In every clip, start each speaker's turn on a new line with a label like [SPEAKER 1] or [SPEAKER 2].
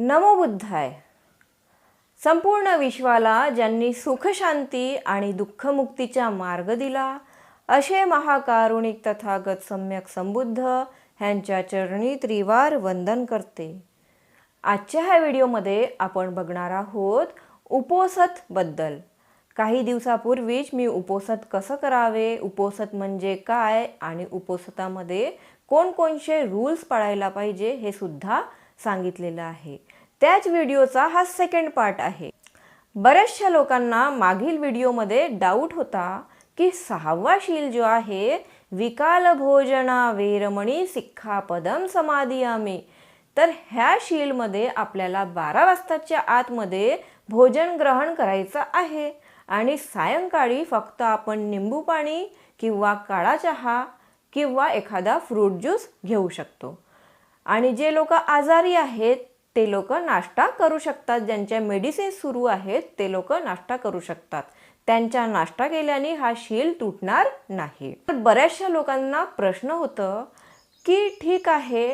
[SPEAKER 1] नमो बुद्धाय. संपूर्ण विश्वाला ज्यांनी सुखशांती आणि दुःखमुक्तीचा मार्ग दिला असे महाकारुणिक तथागत सम्यक संबुद्ध ह्यांच्या चरणी त्रिवार वंदन करते. आजच्या ह्या व्हिडिओमध्ये आपण बघणार आहोत उपोसत बद्दल. काही दिवसापूर्वीच मी उपोसत कसं करावे उपोसत म्हणजे काय आणि उपोसतामध्ये कोणकोणते रूल्स पाळायला पाहिजे हे सुद्धा सांगितलेलं आहे. त्याच व्हिडिओचा हा सेकंड पार्ट आहे. बऱ्याचशा लोकांना मागील व्हिडिओमध्ये डाऊट होता की सहावा शील जो आहे विकाल भोजना वेरमणी सिक्खापदम आम्ही. तर ह्या शीलमध्ये आपल्याला बारा वाजताच्या आतमध्ये भोजन ग्रहण करायचं आहे. आणि सायंकाळी फक्त आपण निंबू पाणी किंवा काळा चहा किंवा एखादा फ्रूट ज्यूस घेऊ शकतो. आणि जे लोक आजारी आहेत ते लोक नाश्ता करू शकतात. ज्यांच्या मेडिसिन सुरू आहेत ते लोक नाश्ता करू शकतात. त्यांच्या नाश्ता केल्याने हा शील तुटणार नाही. तर बऱ्याचशा लोकांना प्रश्न होतं की ठीक आहे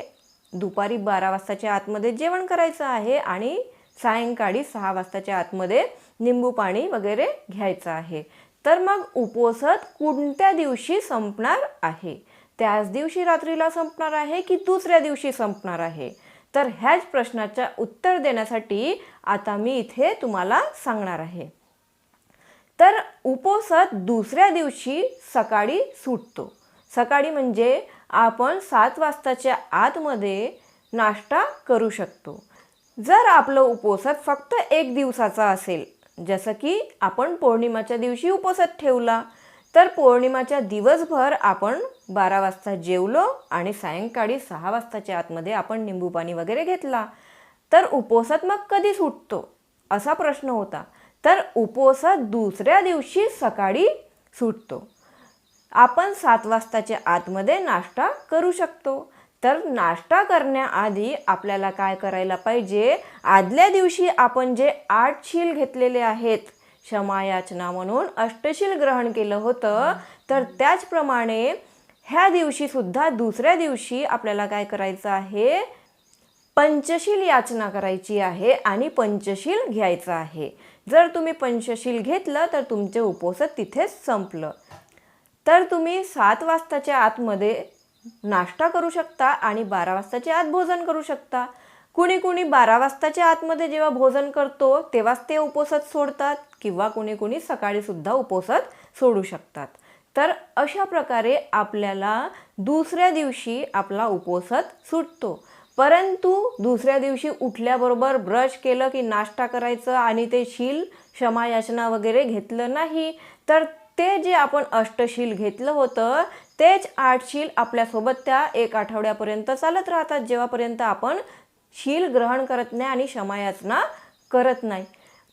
[SPEAKER 1] दुपारी बारा वाजताच्या आतमध्ये जेवण करायचं आहे आणि सायंकाळी सहा वाजताच्या आतमध्ये निंबू पाणी वगैरे घ्यायचं आहे. तर मग उपोसत कोणत्या दिवशी संपणार आहे? त्याच दिवशी रात्रीला संपणार आहे की दुसऱ्या दिवशी संपणार आहे? तर ह्याच प्रश्नाच्या उत्तर देण्यासाठी आता मी इथे तुम्हाला सांगणार आहे. तर उपोसत दुसऱ्या दिवशी सकाळी सुटतो. सकाळी म्हणजे आपण सात वाजताच्या आतमध्ये नाश्ता करू शकतो. जर आपलं उपोसत फक्त एक दिवसाचा असेल जसं की आपण पौर्णिमाच्या दिवशी उपोसत ठेवला तर पौर्णिमाच्या दिवसभर आपण बारा वाजता जेवलो आणि सायंकाळी सहा वाजताच्या आतमध्ये आपण निंबू पाणी वगैरे घेतला. तर उपोसात मग कधी सुटतो असा प्रश्न होता. तर उपवासात दुसऱ्या दिवशी सकाळी सुटतो. आपण सात वाजताच्या आतमध्ये नाश्ता करू शकतो. तर नाश्ता करण्याआधी आपल्याला काय करायला पाहिजे? आदल्या दिवशी आपण जे आठ शील घेतलेले आहेत क्षमायाचना म्हणून अष्टशील ग्रहण केलं होतं. तर त्याचप्रमाणे ह्या दिवशी सुद्धा दुसऱ्या दिवशी आपल्याला काय करायचं आहे? पंचशील याचना करायची आहे आणि पंचशील घ्यायचं आहे. जर तुम्ही पंचशील घेतलं तर तुमचे उपोसत तिथेच संपलं. तर तुम्ही सात वाजताच्या आतमध्ये नाश्ता करू शकता आणि बारा वाजताच्या आत भोजन करू शकता. कुणी कुणी बारा वाजताच्या आतमध्ये जेव्हा भोजन करतो तेव्हाच ते उपोसत सोडतात किंवा कुणी कुणी सकाळी सुद्धा उपोसत सोडू शकतात. तर अशा प्रकारे आपल्याला दुसऱ्या दिवशी आपला उपोसत सुटतो. परंतु दुसऱ्या दिवशी उठल्याबरोबर ब्रश केलं की नाश्ता करायचं आणि ते शील क्षमायाचना वगैरे घेतलं नाही तर ते जे आपण अष्टशील घेतलं होतं तेच आठ शील आपल्यासोबत त्या एक आठवड्यापर्यंत चालत राहतात. जेव्हापर्यंत आपण शील ग्रहण करत नाही आणि क्षमायाचना करत नाही.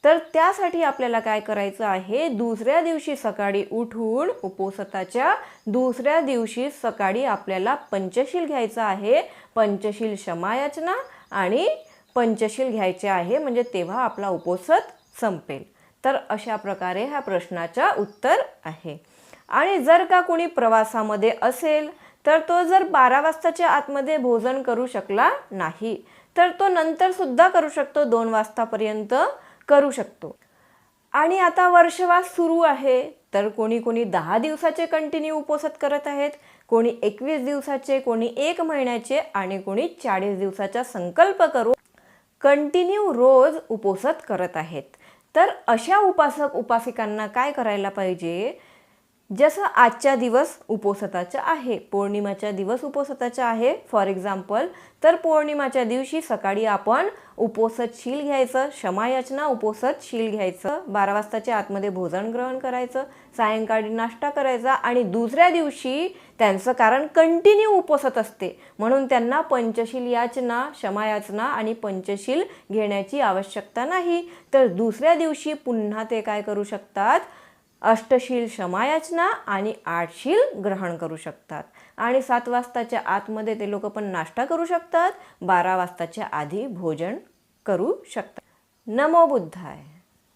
[SPEAKER 1] तर त्यासाठी आपल्याला काय करायचं आहे? दुसऱ्या दिवशी सकाळी उठून उपोसताच्या दुसऱ्या दिवशी सकाळी आपल्याला पंचशील घ्यायचं आहे. पंचशील क्षमायाचना आणि पंचशील घ्यायचे आहे म्हणजे तेव्हा आपला उपोसत संपेल. तर अशा प्रकारे ह्या प्रश्नाचा उत्तर आहे. आणि जर का कोणी प्रवासामध्ये असेल तर तो जर बारा वाजताच्या आतमध्ये भोजन करू शकला नाही तर तो नंतर सुद्धा करू शकतो दोन वाजतापर्यंत करू शकतो. आणि आता वर्षवास सुरू आहे तर कोणी कोणी दहा दिवसाचे कंटिन्यू उपोसत करत आहेत कोणी एकवीस दिवसाचे कोणी एक महिन्याचे आणि कोणी चाळीस दिवसाचा संकल्प करून कंटिन्यू रोज उपोसत करत आहेत. तर अशा उपासक उपासिकांना काय करायला पाहिजे? जसं आजच्या दिवस उपोसताचा आहे पौर्णिमाच्या दिवस उपोसताचा आहे फॉर एक्झाम्पल तर पौर्णिमाच्या दिवशी सकाळी आपण उपोसत शील घ्यायचं क्षमायाचना उपोसत शील घ्यायचं बारा वाजताच्या आतमध्ये भोजन ग्रहण करायचं सायंकाळी नाश्ता करायचा आणि दुसऱ्या दिवशी त्यांचं कारण कंटिन्यू उपोसत असते. म्हणून त्यांना पंचशील याचना क्षमायाचना आणि पंचशील घेण्याची आवश्यकता नाही. तर दुसऱ्या दिवशी पुन्हा ते काय करू शकतात? अष्टशील क्षमायाचना आणि आठशील ग्रहण करू शकतात. आणि सात वाजताच्या आतमध्ये ते लोक पण नाश्ता करू शकतात. बारा वाजताच्या आधी भोजन करू शकतात. नमो बुद्धाय.